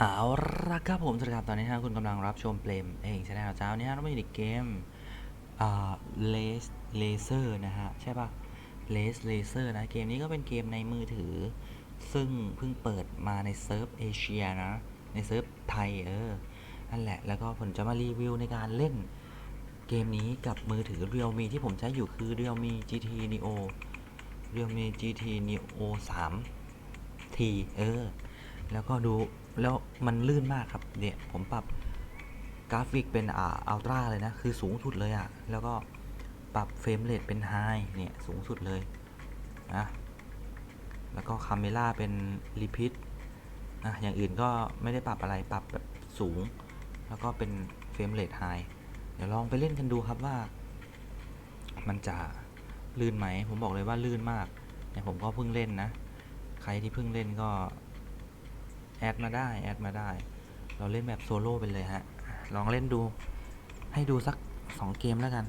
เอาละครับผมสวัสดีครับตอนนี้ฮะคุณกำลังรับชมเปลมเองใช่ไหมครับเจ้านี้ฮะเรามาอยู่ในเกมอ่าเลสเลเซอร์นะฮะ ใช่ปะเลสเลเซอร์นะ เกมนี้ก็เป็นเกมในมือถือ ซึ่งเพิ่งเปิดมาในเซิร์ฟเอเชียนะ ในเซิร์ฟไทยเออ นั่นแหละ แล้วก็ผมจะมารีวิวในการเล่น เกมนี้กับมือถือ Realme ที่ผมใช้อยู่คือ Realme GT Neo Realme GT Neo 3 T เออ แล้วก็ดู แล้วมันลื่นมากครับเนี่ยผมปรับกราฟิกเป็นอ่าอัลตร้าเลยนะ คือสูงสุดเลยอะ่ะ แล้วก็ปรับเฟรมเรทเป็นไฮเนี่ยสูงสุดเลยนะแล้วก็คาเมล่าเป็นรีพิทนะอย่างอื่นก็ไม่ได้ปรับอะไรปรับแบบสูง แล้วก็เป็นเฟรมเรทไฮเดี๋ยวลองไปเล่นกันดูครับว่า มันจะลื่นไหม ผมบอกเลยว่าลื่นมากเนี่ยผมก็เพิ่งเล่นนะ ใครที่เพิ่งเล่นก็ แอดมาได้แอดมาได้ เราเล่นแบบโซโล่ไปเลยฮะ ลองเล่นดู ให้ดูสักสองเกมแล้วกัน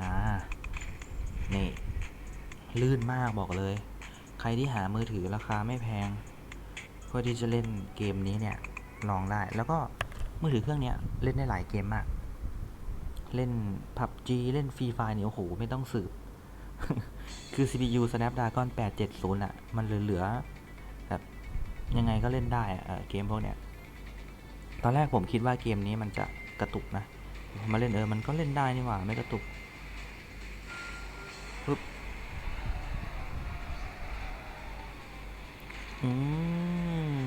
อ่า นี่ ลื่นมากบอกเลย ใครที่หามือถือราคาไม่แพง เพื่อที่จะเล่นเกมนี้เนี่ย ลองได้ แล้วก็มือถือเครื่องเนี้ยเล่นได้หลายเกมมาก เล่น PUBG เล่น Free Fire เนี่ยโอ้โห ไม่ต้องสืบ คือ CPU Snapdragon 870อะมันเหลือๆแบบยังไงก็เล่นได้เกมพวกเนี้ย ตอนแรกผมคิดว่าเกมนี้มันจะกระตุกนะ มาเล่นเออ มันก็เล่นได้นี่หว่า ไม่กระตุกปึ๊บอืม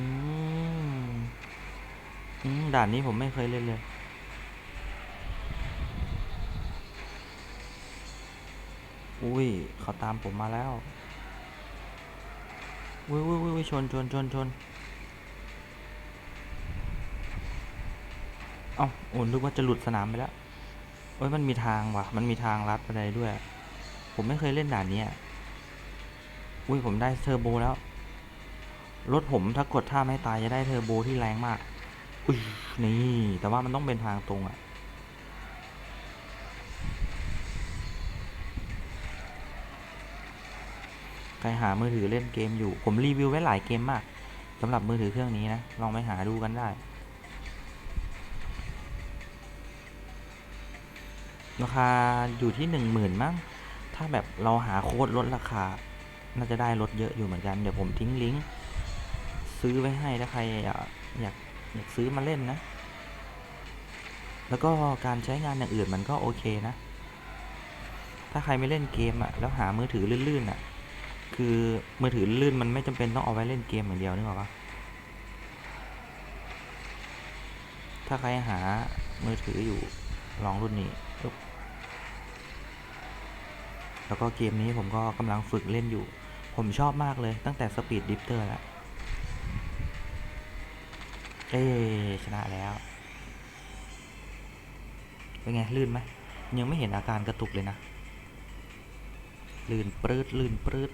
อืมด่านนี้ผมไม่เคยเล่นเลย อุ้ยเขาตามผมมาแล้วอุ้ยอุ้ยอุ้ยชนชนชนชนเอ้าโอ้นึกว่าจะหลุดสนามไปแล้วเอ้ยมันมีทางว่ะ มันมีทางลัดอะไรด้วย ผมไม่เคยเล่นด่านนี้อุ้ยผมได้เทอร์โบแล้ว รถผมถ้ากดท่าไม่ตายจะได้เทอร์โบที่แรงมากอุ้ยนี่ แต่ว่ามันต้องเป็นทางตรงอะ ใครหามือถือเล่นเกมอยู่ ผมรีวิวไว้หลายเกมมากสำหรับมือถือเครื่องนี้นะ ลองไปหาดูกันได้ ราคาอยู่ที่หนึ่งหมื่นมั้ง ถ้าแบบเราหาโค้ดลดราคา น่าจะได้ลดเยอะอยู่เหมือนกัน เดี๋ยวผมทิ้งลิงก์ซื้อไว้ให้ถ้าใครอยากอยากอยากซื้อมาเล่นนะ แล้วก็การใช้งานอย่างอื่นมันก็โอเคนะ ถ้าใครไม่เล่นเกมอะแล้วหามือถือลื่นๆอะ คือมือถือลื่นมันไม่จำเป็นต้องเอาไว้เล่นเกมอย่างเดียวนึกออกปะถ้าใครหามือถืออยู่ลองรุ่นนี้แล้วก็เกมนี้ผมก็กำลังฝึกเล่นอยู่ ผมชอบมากเลยตั้งแต่สปีดดิฟเตอร์แล้ว เอ้ชนะแล้ว เป็นไง ลื่นไหม ยังไม่เห็นอาการกระตุกเลยนะ ลื่นปรืดลื่นปรืด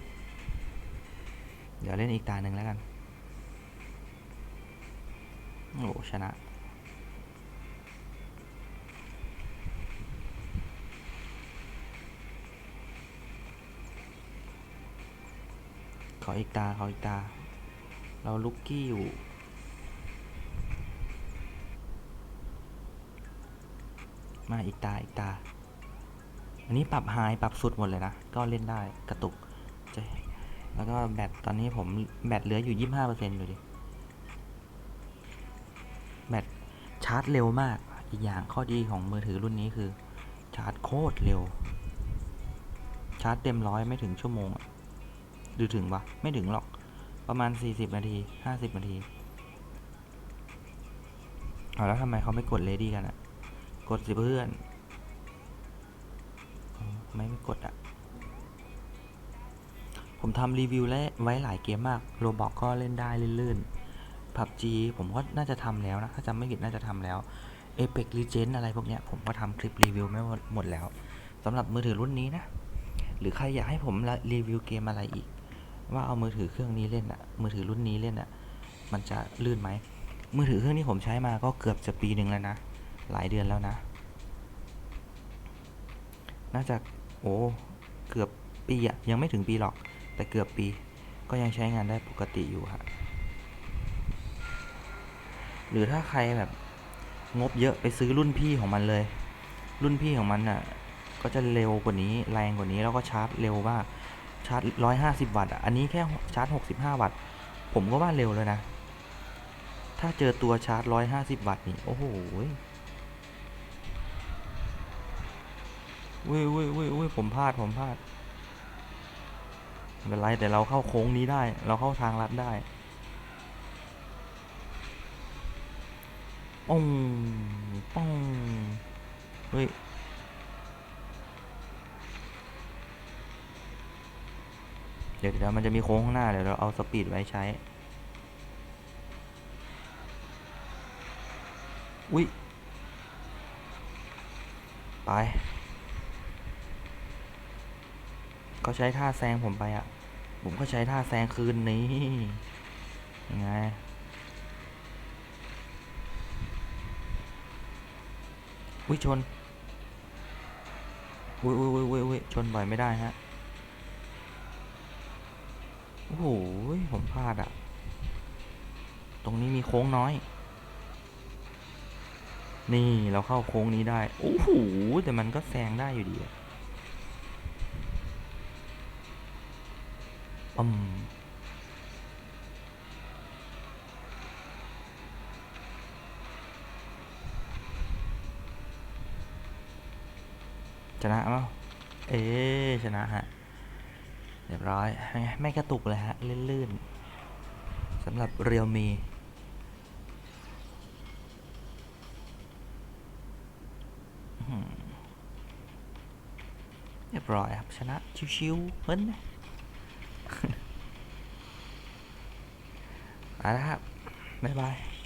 เดี๋ยวเล่นอีกตาหนึ่งแล้วกัน โอ้ชนะขออีกตาขออีกตา เราลุกกี้อยู่ มาอีกตาอีกตา อันนี้ปรับไฮปรับสุดหมดเลยนะ ก็เล่นได้กระตุกจะ แล้วก็แบตตอนนี้ผมแบตเหลืออยู่ยี่ห้าเปอร์เซ็นต์อยู่ดิ แบตชาร์จเร็วมาก อีกอย่างข้อดีของมือถือรุ่นนี้คือ ชาร์จโคตรเร็ว ชาร์จเต็มร้อยไม่ถึงชั่วโมงอะหรือถึงวะไม่ถึงหรอก ประมาณ 40 นาที 50 นาทีเอาแล้วทำไมเขาไม่กดเลดี้กันอะกดสิเพื่อน ไม่ไม่กดอะ ผมทำรีวิวและไว้หลายเกมมากโรบอกก็เล่นได้ลื่นๆ PUBG ผมก็น่าจะทำแล้วนะ ถ้าจำไม่ผิดน่าจะทำแล้ว a p e x l e g e n d อะไรพวกเนี้ยผมก็ทำคลิปรีวิวไม่หมดหมดแล้วสำหรับมือถือรุ่นนี้นะ หรือใครอยากให้ผมรีวิวเกมอะไรอีก ว่าเอามือถือเครื่องนี้เล่นอะมือถือรุ่นนี้เล่นอะมันจะลื่นไหมมือถือเครื่องนี้ผมใช้มาก็เกือบจะปีหนึ่งแล้วนะ หลายเดือนแล้วนะ น่าจะโอ้เกือบปีอะยังไม่ถึงปีหรอก แต่เกือบปี ก็ยังใช้งานได้ปกติอยู่ฮะหรือถ้าใครแบบงบเยอะไปซื้อรุ่นพี่ของมันเลย รุ่นพี่ของมันน่ะ ก็จะเร็วกว่านี้แรงกว่านี้แล้วก็ชาร์จเร็วมากชาร์จร้อยห้าสิบวัตต์อันนี้แค่ชาร์จหกสิบห้าวัตต์ผมก็ว่าเร็วแล้วนะ ถ้าเจอตัวชาร์จร้อยห้าสิบวัตต์นี่ โอ้โหอุ้ยอุ้ยอุ้ยอุ้ยผมพลาดผมพลาด ไม่เป็นไรแต่เราเข้าโค้งนี้ได้ เราเข้าทางลัดได้ป้องป้องเฮ้ยเดี๋ยวเดี๋ยวมันจะมีโค้งข้างหน้าเดี๋ยวเราเอาสปีดไว้ใช้ อุ้ยไป ก็ใช้ท่าแซงผมไปอะ่ะ ผมก็ใช้ท่าแซงคืนนี้ยังไงอุ้ยชนอุ้ยอุ้ยอุ้ยอุ้ยอุ้ยชนบ่อยไม่ได้ฮะ โอ้โห ผมพลาดอะตรงนี้มีโค้งน้อย นี่เราเข้าโค้งนี้ได้ โอ้โห แต่มันก็แซงได้อยู่ดีอะ อืมชนะเปล่าเอ๊ชนะฮะ เรียบร้อย ไม่กระตุกเลยฮะ ลื่นๆสำหรับเรียวมีเรียบร้อยครับ ชนะ ชิวๆเพิ่นน ไปแล้วครับ บ๊ายบาย